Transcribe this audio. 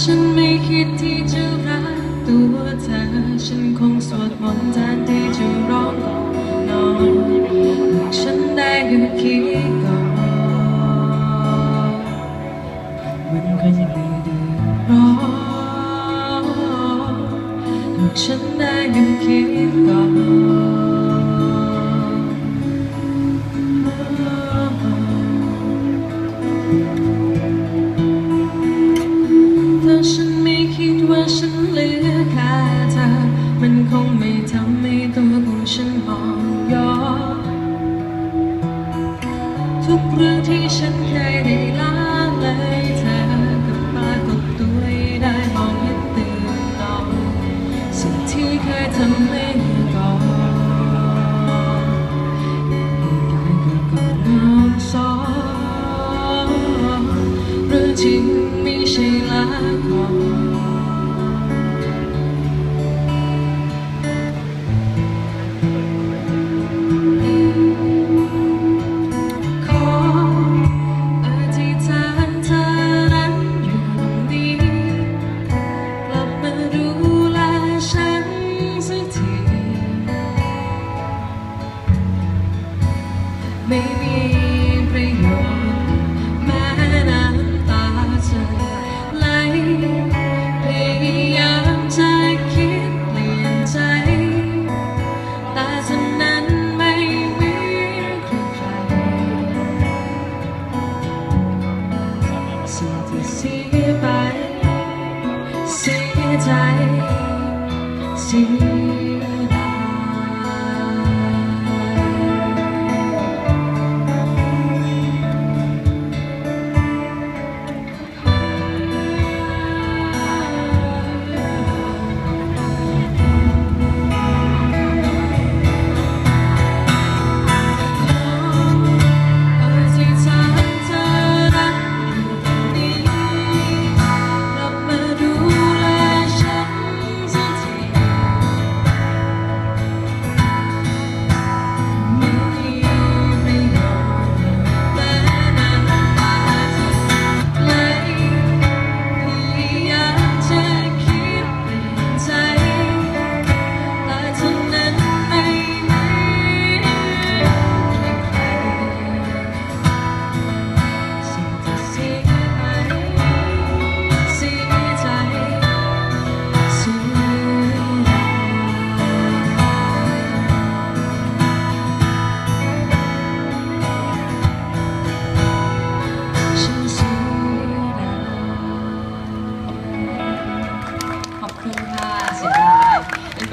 ฉันไม่คิดที่จะรักตัวเธอ ฉันคงสวดมนต์แทนที่จะร้องก่อนนอนหากฉันได้หยุดคิดก่อนมันคงไม่เดือดร้อนหากฉันได้หยุดคิดก่อน คิดว่าฉันเหลือแค่เธอ มันคงไม่ทำให้ตัวของฉันอ่อนย่อทุกเรื่องที่ฉันเคยได้ เรื่องจ ใจเสีย